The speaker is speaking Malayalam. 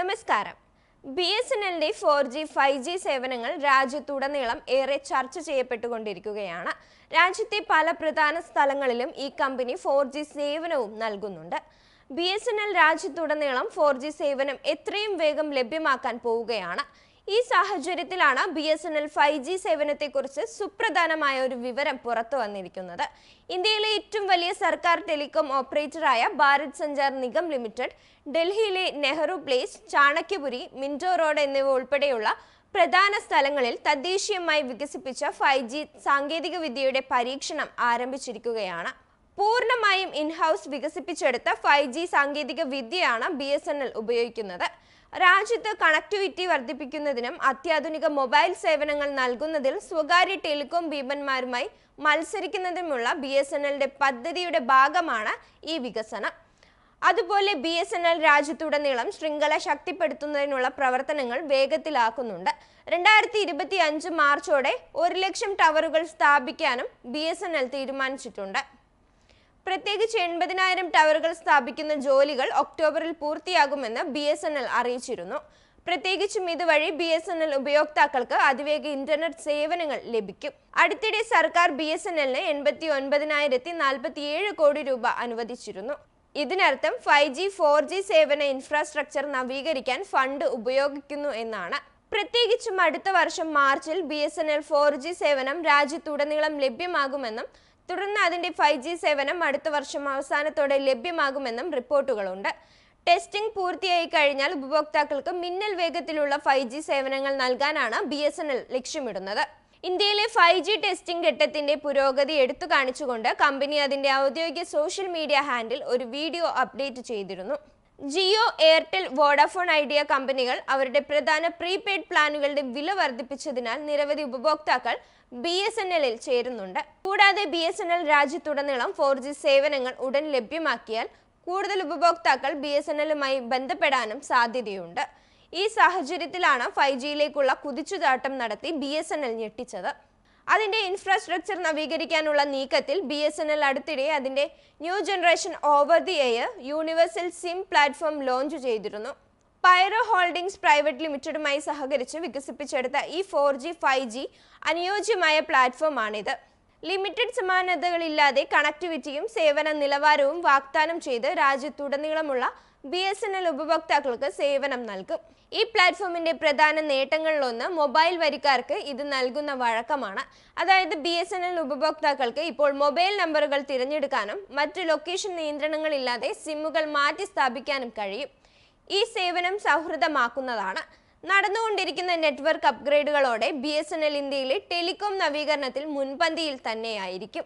നമസ്കാരം. ബി എസ് എൻ എല്ലിന്റെ ഫോർ ജി ഫൈവ് ജി സേവനങ്ങൾ രാജ്യത്തുടനീളം ഏറെ ചർച്ച ചെയ്യപ്പെട്ടുകൊണ്ടിരിക്കുകയാണ്. രാജ്യത്തെ പല പ്രധാന സ്ഥലങ്ങളിലും ഈ കമ്പനി ഫോർ ജി സേവനവും നൽകുന്നുണ്ട്. ബി എസ് എൻ എൽ രാജ്യത്തുടനീളം ഫോർ ജി സേവനം എത്രയും വേഗം ലഭ്യമാക്കാൻ പോവുകയാണ്. ഈ സാഹചര്യത്തിലാണ് B S N L five G സേവനത്തെക്കുറിച്ച് സുപ്രധാനമായ ഒരു വിവരം പുറത്തു വന്നിരിക്കുന്നത്. ഇന്ത്യയിലെ ഏറ്റവും വലിയ സർക്കാർ ടെലികോം ഓപ്പറേറ്ററായ ഭാരത് സഞ്ചാർ നിഗം ലിമിറ്റഡ് ഡൽഹിയിലെ Nehru place Chanakyapuri Minto road എന്നിവ ഉൾപ്പെടെയുള്ള പ്രധാന സ്ഥലങ്ങളിൽ തദ്ദേശീയമായി വികസിപ്പിച്ച ഫൈവ് ജി സാങ്കേതികവിദ്യയുടെ പരീക്ഷണം ആരംഭിച്ചിരിക്കുകയാണ്. പൂർണമായും ഇൻഹൗസ് വികസിപ്പിച്ചെടുത്ത ഫൈവ് ജി സാങ്കേതിക വിദ്യയാണ് ബി എസ് എൻ എൽ ഉപയോഗിക്കുന്നത്. രാജ്യത്ത് കണക്ടിവിറ്റി വർദ്ധിപ്പിക്കുന്നതിനും അത്യാധുനിക മൊബൈൽ സേവനങ്ങൾ നൽകുന്നതിൽ സ്വകാര്യ ടെലികോം ഭീമന്മാരുമായി മത്സരിക്കുന്നതിനുമുള്ള ബി എസ് എൻ എല്ലിന്റെ പദ്ധതിയുടെ ഭാഗമാണ് ഈ വികസനം. അതുപോലെ ബി എസ് എൻ എൽ രാജ്യത്തുടനീളം ശൃംഖല ശക്തിപ്പെടുത്തുന്നതിനുള്ള പ്രവർത്തനങ്ങൾ വേഗത്തിലാക്കുന്നുണ്ട്. രണ്ടായിരത്തി ഇരുപത്തി അഞ്ച് മാർച്ചോടെ ഒരു ലക്ഷം ടവറുകൾ സ്ഥാപിക്കാനും ബി എസ് എൻ എൽ തീരുമാനിച്ചിട്ടുണ്ട്. പ്രത്യേകിച്ച് എൺപതിനായിരം ടവറുകൾ സ്ഥാപിക്കുന്ന ജോലികൾ ഒക്ടോബറിൽ പൂർത്തിയാകുമെന്ന് ബി എസ് എൻ എൽ അറിയിച്ചിരുന്നു. പ്രത്യേകിച്ചും ഇതുവഴി ബി എസ് എൻ എൽ ഉപയോക്താക്കൾക്ക് അതിവേഗ ഇന്റർനെറ്റ് സേവനങ്ങൾ ലഭിക്കും. അടുത്തിടെ സർക്കാർ ബി എസ് എൻ എല്ലിന് എൺപത്തി ഒൻപതിനായിരത്തി നാൽപ്പത്തി ഏഴ് കോടി രൂപ അനുവദിച്ചിരുന്നു. ഇതിനർത്ഥം ഫൈവ് ജി ഫോർ ജി സേവന ഇൻഫ്രാസ്ട്രക്ചർ നവീകരിക്കാൻ ഫണ്ട് ഉപയോഗിക്കുന്നു എന്നാണ്. പ്രത്യേകിച്ചും അടുത്ത വർഷം മാർച്ചിൽ B S N L four G സേവനം രാജ്യത്തുടനീളം ലഭ്യമാകുമെന്നും തുടർന്ന് അതിന്റെ ഫൈവ് ജി സേവനം അടുത്ത വർഷം അവസാനത്തോടെ ലഭ്യമാകുമെന്നും റിപ്പോർട്ടുകളുണ്ട്. ടെസ്റ്റിംഗ് പൂർത്തിയായി കഴിഞ്ഞാൽ ഉപഭോക്താക്കൾക്ക് മിന്നൽ വേഗത്തിലുള്ള ഫൈവ് ജി സേവനങ്ങൾ നൽകാനാണ് ബി എസ് എൻ എൽ ലക്ഷ്യമിടുന്നത്. ഇന്ത്യയിലെ ഫൈവ് ജി ടെസ്റ്റിംഗ് ഘട്ടത്തിന്റെ പുരോഗതി എടുത്തു കാണിച്ചുകൊണ്ട് കമ്പനി അതിന്റെ ഔദ്യോഗിക സോഷ്യൽ മീഡിയ ഹാൻഡിൽ ഒരു വീഡിയോ അപ്ഡേറ്റ് ചെയ്തിരുന്നു. ജിയോ എയർടെൽ വോഡാഫോൺ ഐഡിയ കമ്പനികൾ അവരുടെ പ്രധാന പ്രീപെയ്ഡ് പ്ലാനുകളുടെ വില വർദ്ധിപ്പിച്ചതിനാൽ നിരവധി ഉപഭോക്താക്കൾ ബി എസ് എൻ എല്ലിൽ ചേരുന്നുണ്ട്. കൂടാതെ ബി എസ് എൻ എൽ രാജ്യത്തുടനീളം ഫോർ ജി സേവനങ്ങൾ ഉടൻ ലഭ്യമാക്കിയാൽ കൂടുതൽ ഉപഭോക്താക്കൾ ബി എസ് എൻ എല്ലുമായി ബന്ധപ്പെടാനും സാധ്യതയുണ്ട്. ഈ സാഹചര്യത്തിലാണ് ഫൈവ് ജിയിലേക്കുള്ള കുതിച്ചുചാട്ടം നടത്തി ബി എസ് എൻ എൽ ഞെട്ടിച്ചത്. അതിന്റെ ഇൻഫ്രാസ്ട്രക്ചർ നവീകരിക്കാനുള്ള നീക്കത്തിൽ ബി എസ് എൻ എൽ അടുത്തിടെ അതിന്റെ new generation over the air universal SIM platform launch ചെയ്തിരുന്നു. പൈറോ ഹോൾഡിംഗ്സ് പ്രൈവറ്റ് ലിമിറ്റഡുമായി സഹകരിച്ച് വികസിപ്പിച്ചെടുത്ത ഈ ഫോർ ജി ഫൈവ് ജി അനുയോജ്യമായ പ്ലാറ്റ്ഫോമാണിത് ലിമിറ്റഡ് സമാനതകളില്ലാതെ കണക്ടിവിറ്റിയും സേവന നിലവാരവും വാഗ്ദാനം ചെയ്ത് രാജ്യത്തുടനീളമുള്ള ബി എസ് എൻ എൽ ഉപഭോക്താക്കൾക്ക് സേവനം നൽകും. ഈ പ്ലാറ്റ്ഫോമിന്റെ പ്രധാന നേട്ടങ്ങളിലൊന്ന് മൊബൈൽ വരിക്കാർക്ക് ഇത് നൽകുന്ന വഴക്കമാണ്. അതായത് ബി എസ് എൻ എൽ ഉപഭോക്താക്കൾക്ക് ഇപ്പോൾ മൊബൈൽ നമ്പറുകൾ തിരഞ്ഞെടുക്കാനും മറ്റ് ലൊക്കേഷൻ നിയന്ത്രണങ്ങളില്ലാതെ സിമ്മുകൾ മാറ്റി സ്ഥാപിക്കാനും കഴിയും. ഈ സേവനം സൗഹൃദമാക്കുന്നതാണ്. നടന്നുകൊണ്ടിരിക്കുന്ന നെറ്റ്വർക്ക് അപ്ഗ്രേഡുകളോടെ ബി എസ് എൻ എൽ ഇന്ത്യയിലെ ടെലികോം നവീകരണത്തിൽ മുൻപന്തിയിൽ തന്നെയായിരിക്കും.